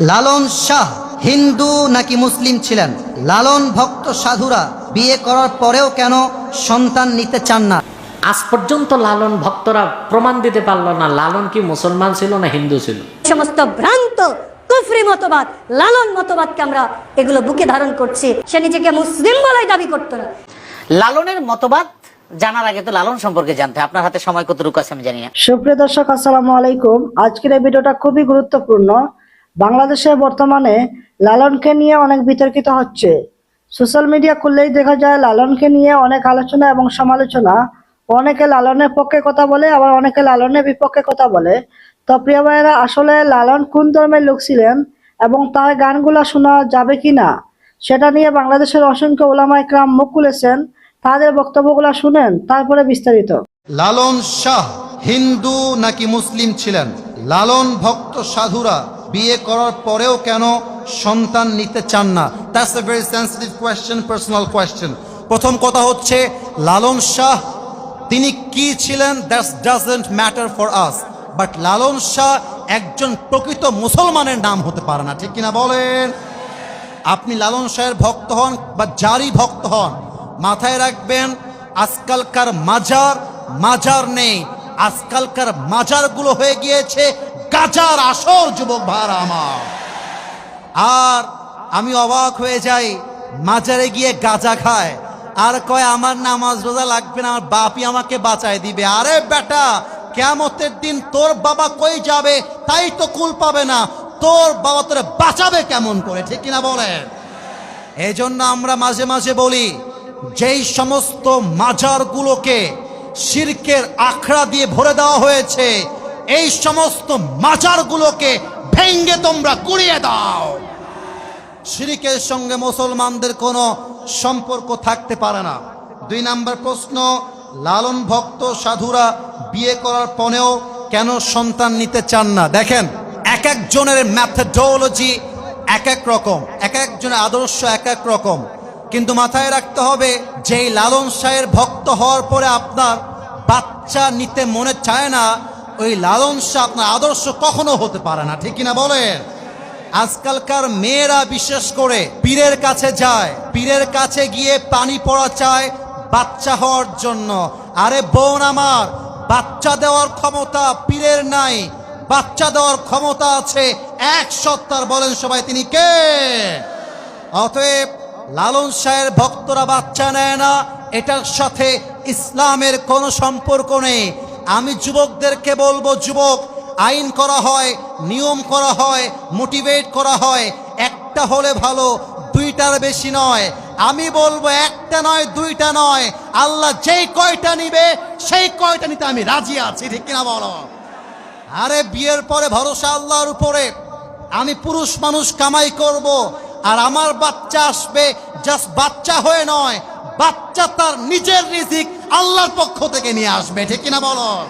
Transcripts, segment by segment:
লালন শাহ হিন্দু নাকি মুসলিম ছিলেন? লালন ভক্ত সাধুরা বিয়ে করার পরেও কেন সন্তান নিতে চান না? আজ পর্যন্ত লালন ভক্তরা প্রমাণ দিতে পারল না লালন কি মুসলমান ছিল না হিন্দু ছিল। সমস্ত ভ্রান্ত কুফরি মতবাদ লালন মতবাদকে আমরা এগুলো বুকে ধারণ করছি। সে নিজেকে মুসলিম বলে দাবি করতো না। লালনের মতবাদ জানার আগে তো লালন সম্পর্কে জানতে আপনার হাতে সময় কতটুকু আছে আমি জানি না। সুপ্রিয় দর্শক আসসালামু আলাইকুম। আজকের এই ভিডিওটা খুবই গুরুত্বপূর্ণ। বাংলাদেশে বর্তমানে লালনকে নিয়ে অনেক বিতর্কিত হচ্ছে। সোশ্যাল মিডিয়া খুললেই দেখা যায় লালনকে নিয়ে অনেক আলোচনা এবং সমালোচনা। অনেকে লালনের পক্ষে কথা বলে, আবার অনেকে লালনের বিপক্ষে কথা বলে। তো প্রিয় ভাইয়েরা, আসলে লালন কোন ধর্মের লোক ছিলেন এবং তার গানগুলা শোনা যাবে কি না সেটা নিয়ে বাংলাদেশের অসংখ্য ওলামা একরাম মুখ খুলেছেন। তাদের বক্তব্যগুলো শুনেন, তারপরে বিস্তারিত। লালন শাহ হিন্দু নাকি মুসলিম ছিলেন? লালন ভক্ত সাধুরা বিয়ে করার পরেও কেন সন্তান নিতে চান না? That's a very sensitive question personal question প্রথম কথা হচ্ছে, লালন শাহ, তিনি কি ছিলেন? That's doesn't matter for us but Lalon Shah একজন প্রকৃত মুসলমানের নাম হতে পারে না, ঠিক কিনা বলেন? আপনি লালন শাহের ভক্ত হন বা যারই ভক্ত হন, মাথায় রাখবেন, আজকালকার মাজার মাজার নেই। আজকালকার মাজারগুলো হয়ে গিয়েছে গাজার আসর, যুবক ভাড়া আমার। আর আমি অবাক হয়ে যাই, মাজারে গিয়ে গাজা খায়। আর কয়, আমার নামাজ রোজা লাগবে না, আমার বাপই আমাকে বাঁচায় দিবে। আরে বেটা কেমতের দিন তোর বাবা কই যাবে, তাই তো কুল পাবে না। তোর বাবা তোরে বাঁচাবে কেমন করে, ঠিক কিনা বলেন? এই জন্য আমরা মাঝে মাঝে বলি, যেই সমস্ত মাজারগুলোকে শিরকের আখড়া দিয়ে ভরে দেওয়া হয়েছে এই সমস্ত মাজারগুলোকে ভেঙ্গে তোমরা কুড়িয়ে দাও। শিরিকের সঙ্গে মুসলমানদের কোনো সম্পর্ক থাকতে পারে না। দুই নাম্বার প্রশ্ন, লালন ভক্ত সাধুরা বিয়ে করার পরেও কেন সন্তান নিতে চান না? দেখেন, এক একজনের ম্যাথোডোলজি এক এক রকম, এক একজনের আদর্শ এক এক রকম। কিন্তু মাথায় রাখতে হবে, যেই লালন শাহের ভক্ত হওয়ার পরে আপনার বাচ্চা নিতে মনে চায় না ওই লালন শাহ আপনার আদর্শ কখনো হতে পারে না, ঠিক কিনা বলেন? আজকালকার মেয়েরা বিশেষ করে পীরের কাছে যায়, পীরের কাছে গিয়ে পানি পড়া চায় বাচ্চা হওয়ার জন্য। আরে বোন আমার, বাচ্চা দেওয়ার ক্ষমতা পীরের নাই, বাচ্চা দেওয়ার ক্ষমতা আছে এক সত্তার, বলেন সবাই তিনি কে? অতএব লালন শাহের ভক্তরা বাচ্চা নেয় না, এটার সাথে ইসলামের কোনো সম্পর্ক নেই। আমি যুবকদেরকে বলব, যুবক, আইন করা হয়, নিয়ম করা হয় মোটিভেট করা হয়। একটা হলে ভালো, দুইটার বেশি নয়। আমি বলব, একটা নয়, দুইটা নয়। আল্লাহ যেই কয়টা নিবে, সেই কয়টা নিতে আমি রাজি আছি, ঠিক কিনা বলো? আরে, বিয়ের পরে ভরসা আল্লাহর উপরে। আমি পুরুষ মানুষ কামাই করব, আর আমার বাচ্চা আসবে জাস্ট বাচ্চা হয়ে নয়। বাচ্চা তার নিজের রিজিক আল্লাহর পক্ষ থেকে নিয়ে আসবে, ঠিক কিনা বলো?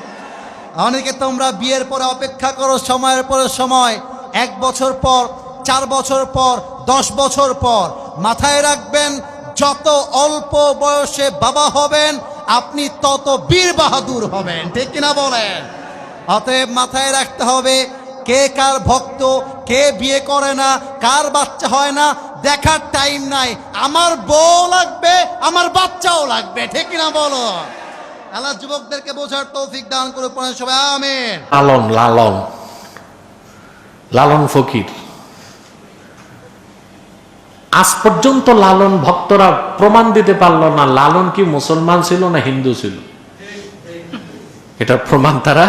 অনেকে তোমরা বিয়ের পরে অপেক্ষা করো, সময়ের পরে সময়, এক বছর পর, চার বছর পর, দশ বছর পর। মাথায় রাখবেন, যত অল্প বয়সে বাবা হবেন, আপনি তত বীর বাহাদুর হবেন, ঠিক কিনা বলেন? অতএব মাথায় রাখতে হবে, কে কার ভক্ত কে বিয়ে করে না, কার বাচ্চা হয় না, দেখার টাইম নাই। আমার বউ লাগবে, আমার বাচ্চাও লাগবে, ঠিক না বলো? আল্লাহ যুবকদেরকে বোঝার তৌফিক দান করে পড়েন সবাই, আমেন। লালন লালন। লালন ফকির। আজ পর্যন্ত লালন ভক্তরা প্রমাণ দিতে পারল না, লালন কি মুসলমান ছিল না হিন্দু ছিল। এটা প্রমাণ তারা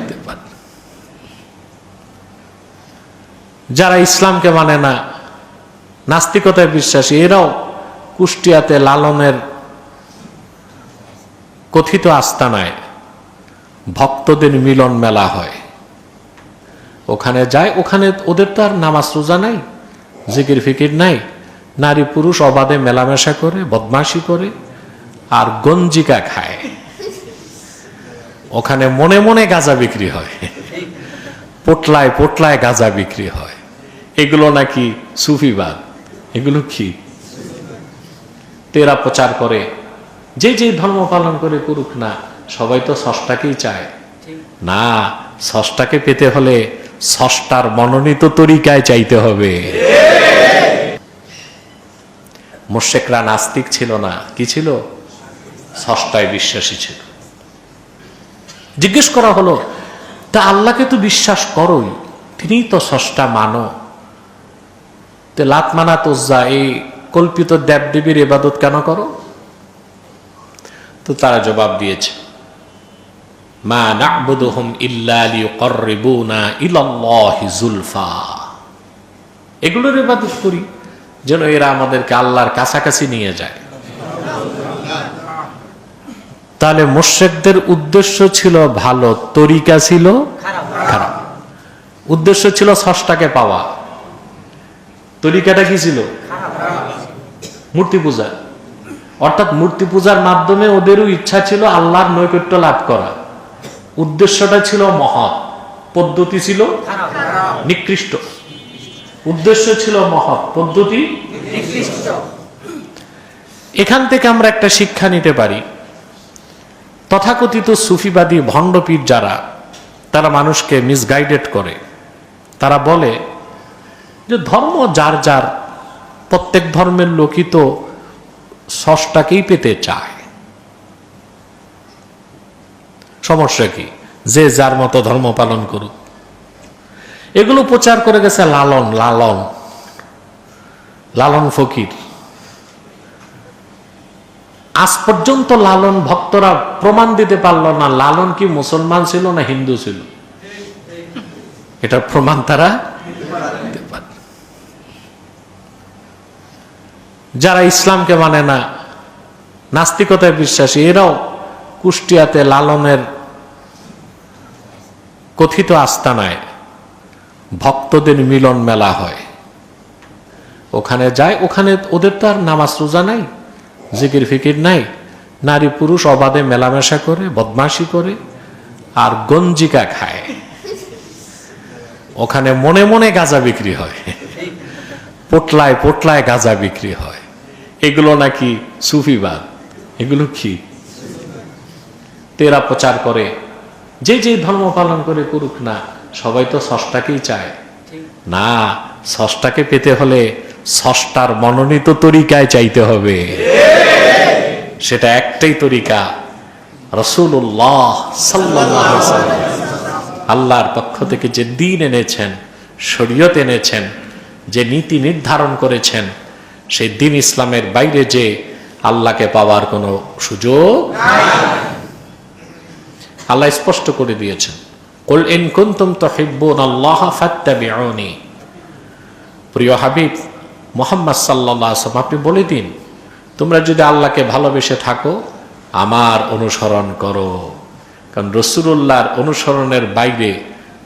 দিতে পারল। যারা ইসলামকে মানে না, নাস্তিকতায় বিশ্বাসী, এরাও কুষ্টিয়াতে লালনের কথিত আস্তানায় ভক্তদের মিলন মেলা হয়। ওখানে যায়, ওখানে ওদের তো আর নামাজ রোজা নাই, জিকির ফিকির নাই। নারী পুরুষ অবাধে মেলামেশা করে, বদমাশি করে, আর গঞ্জিকা খায়। ওখানে মনে মনে গাঁজা বিক্রি হয়। পোটলায় পোটলায় গাঁজা বিক্রি হয়। এগুলো নাকি সুফিবাদ এগুলো কি? তেরা প্রচার করে, যে যে ধর্ম পালন করে করুক না, সবাই তো ষষ্ঠাকেই চায়। না, ষষ্ঠাকে পেতে হলে ষষ্ঠার মনোনীত তরিকায় চাইতে হবে। মোশেকরা নাস্তিক ছিল না, কি ছিল? ষষ্ঠায় বিশ্বাসী ছিল। জিজ্ঞেস করা হলো, তা আল্লাহকে তো বিশ্বাস করোই তিনি তো ষষ্ঠা মানো তে লাত মানা তোজা এই কল্পিত দেবদেবীর এবাদত কেন করো? তো তারা জবাব দিয়েছে, মা না'বুদুহুম ইল্লা লিয়ুকাররিবুনা ইলাল্লাহি যুলফা এগুলোর ইবাদত করি, যেন এরা আমাদেরকে আল্লাহর কাছাকাছি নিয়ে যায়। তাহলে মোশেকদের উদ্দেশ্য ছিল ভালো, তরিকা ছিল খারাপ। উদ্দেশ্য ছিল ষষ্ঠাকে পাওয়া। তরিকাটা কি ছিল? মূর্তি পূজা। অর্থাৎ মূর্তি পূজার মাধ্যমে ওদেরও ইচ্ছা ছিল আল্লাহর নৈকট্য লাভ করা। উদ্দেশ্যটা ছিল মহৎ পদ্ধতি ছিল নিকৃষ্ট। উদ্দেশ্য ছিল মহৎ পদ্ধতি এখান থেকে আমরা একটা শিক্ষা নিতে পারি। তথাকথিত সুফিবাদী ভণ্ডপীর যারা তারা মানুষকে মিসগাইডেড করে। তারা বলে যে ধর্ম যার যার, প্রত্যেক ধর্মের লোকই তো সষ্টাকেই পেতে চায়। সমস্যা কি? যে যার মতো ধর্ম পালন করুক। এগুলো প্রচার করে গেছে লালন লালন। লালন ফকির। আজ পর্যন্ত লালন ভক্তরা প্রমাণ দিতে পারল না, লালন কি মুসলমান ছিল না হিন্দু ছিল। এটার প্রমাণ তারা দিতে পারে না। যারা ইসলামকে মানে না, নাস্তিকতায় বিশ্বাসী, এরাও কুষ্টিয়াতে লালনের কথিত আস্তানায় ভক্তদের মিলন মেলা হয়। ওখানে যায়, ওখানে ওদের তো আর নামাজ রোজা নাই, জিকির ফিকির নাই। নারী পুরুষ অবাধে মেলামেশা করে, বদমাশি করে, আর গঞ্জিকা খায়। ওখানে মনে মনে গাঁজা বিক্রি হয়। পোটলায় পোটলায় গাঁজা বিক্রি হয়। এগুলো নাকি সুফিবাদ এগুলো কি? তেরা প্রচার করে যে যে ধর্ম পালন করে করুক না সবাই তো ষষ্ঠাকেই চায়। না ষষ্ঠাকে পেতে হলে ষষ্ঠার মনোনীত তরিকায় চাইতে হবে। সেটা একটাই তরিকা রসুল্লাহ আল্লাহর পক্ষ থেকে যে দিন এনেছেন শরীয়ত এনেছেন যে নীতি নির্ধারণ করেছেন সেই দিন ইসলামের বাইরে যে আল্লাহকে পাওয়ার কোনো সুযোগ আল্লাহ স্পষ্ট করে দিয়েছেন, কুল ইন কুনতুম তুহিব্বুন আল্লাহ ফাত্তাবিউনি। প্রিয় হাবিব, মোহাম্মদ সাল্লাল্লাহু আলাইহি আপনি বলে দিন, তোমরা যদি আল্লাহকে ভালোবেসে থাকো, আমার অনুসরণ করো। কারণ রসুল্লাহর অনুসরণের বাইরে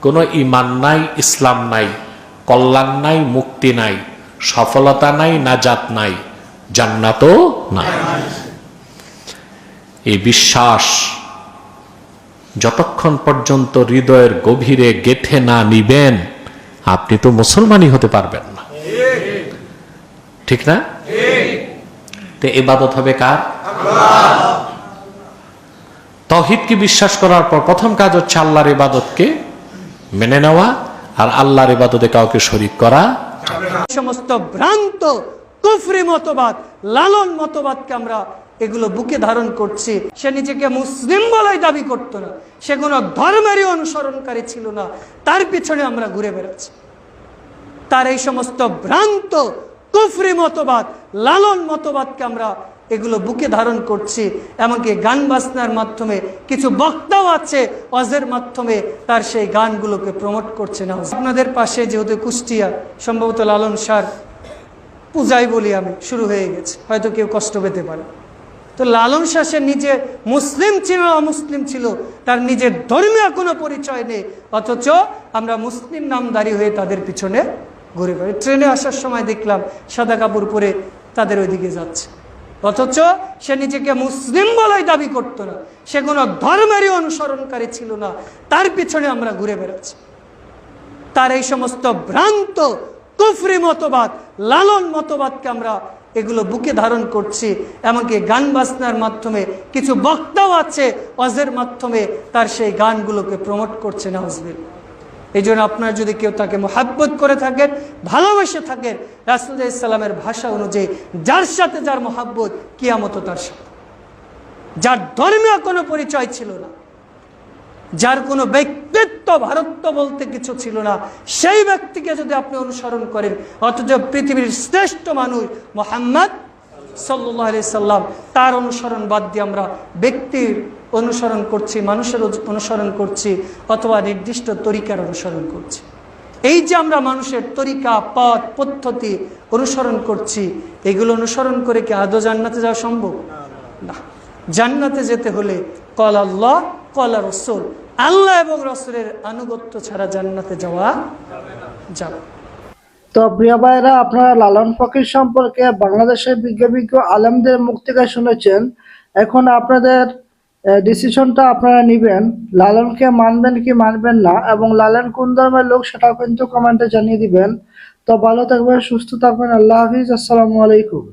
কোনো ইমান নাই, ইসলাম নাই, কল্যাণ নাই, মুক্তি নাই সফলতা নাই, নাজাত নাই, জান্নাতও নাই। এই বিশ্বাস যতক্ষণ পর্যন্ত হৃদয়ের গভীরে গেথে না নিবেন, আপনি তো মুসলমানই হতে পারবেন না। ঠিক না? তো ইবাদত হবে কার? তহিদকে বিশ্বাস করার পর প্রথম কাজ হচ্ছে আল্লাহর ইবাদতকে মেনে নেওয়া আর আল্লাহর ইবাদতে কাউকে শরিক করা। সমস্ত ভ্রান্ত কুফরি মতবাদ, লালন মতবাদকে আমরা এগুলো বুকে ধারণ করছি। সে নিজেকে মুসলিম বলেই দাবি করত না। সে কোনো ধর্মেরই অনুসরণকারী ছিল না। তার পিছনে আমরা ঘুরে বেড়াচ্ছি। তার এই সমস্ত ভ্রান্ত কুফরি মতবাদ, লালন মতবাদকে আমরা এগুলো বুকে ধারণ করছি। এমনকি গান বাজনার মাধ্যমে কিছু বক্তাও আছে অজের মাধ্যমে তার সেই গানগুলোকে প্রমোট করছে না আপনাদের পাশে যেহেতু কুষ্টিয়া, সম্ভবত লালন সার, পূজাই বলি আমি, শুরু হয়ে গেছে। হয়তো কেউ কষ্ট পেতে পারে। তো লালন শাহ সে নিজে মুসলিম ছিল, অমুসলিম ছিল, তার নিজের ধর্মীয় কোনো পরিচয় নেই। অথচ আমরা মুসলিম নামদারি হয়ে তাদের পিছনে ঘুরে বেড়াই। ট্রেনে আসার সময় দেখলাম সাদা কাপড় পরে তাদের ওইদিকে যাচ্ছে। অথচ সে নিজেকে মুসলিম বলেই দাবি করতো না। সে কোনো ধর্মেরই অনুসরণকারী ছিল না। তার পিছনে আমরা ঘুরে বেড়াচ্ছি। তার এই সমস্ত ভ্রান্ত, কুফরি মতবাদ, লালন মতবাদকে আমরা এগুলো বুকে ধারণ করছি। এমনকি গান বাজনার মাধ্যমে কিছু বক্তাও আছে, অজের মাধ্যমে তার সেই গানগুলোকে প্রমোট করছে না হজবিল এই জন্য আপনার যদি কেউ তাকে মোহাব্বত করে থাকেন, ভালোবেসে থাকেন, রাসুল ইসলামের ভাষা অনুযায়ী যার সাথে যার মোহাব্বত কিয়ামত তার সাথে। যার ধর্মীয় কোনো পরিচয় ছিল না, যার কোনো ব্যক্তিত্ব ভারত্ব বলতে কিছু ছিল না, সেই ব্যক্তিকে যদি আপনি অনুসরণ করেন, অথচ পৃথিবীর শ্রেষ্ঠ মানুষ মোহাম্মদ সাল্লাহ আলি সাল্লাম, তার অনুসরণ বাদ দিয়ে আমরা ব্যক্তির অনুসরণ করছি, মানুষের অনুসরণ করছি অথবা নির্দিষ্ট তরিকার অনুসরণ করছি। এই যে আমরা মানুষের তরিকা, পথ, পদ্ধতি অনুসরণ করছি, এগুলো অনুসরণ করে কি আদৌ জান্নাতে যাওয়া সম্ভব? না। জান্নাতে যেতে হলে কল আল্লাহ, কলা রসুল। আল্লাহ এবং রসুলের আনুগত্য ছাড়া জান্নাতে যাওয়া যাবে তো প্রিয় ভাইরা আপনারা লালন ফকির সম্পর্কে বাংলাদেশের বিজ্ঞ আলেমদের মুখ থেকে শুনেছেন। এখন আপনাদের ডিসিশনটা আপনারা নেবেন, লালনকে মানবেন কি মানবেন না, এবং লালন কোন ধর্মের লোক সেটাও কিন্তু কমেন্টে জানিয়ে দিবেন। তো ভালো থাকবেন, সুস্থ থাকবেন, আল্লাহ হাফিজ, আসসালামু আলাইকুম।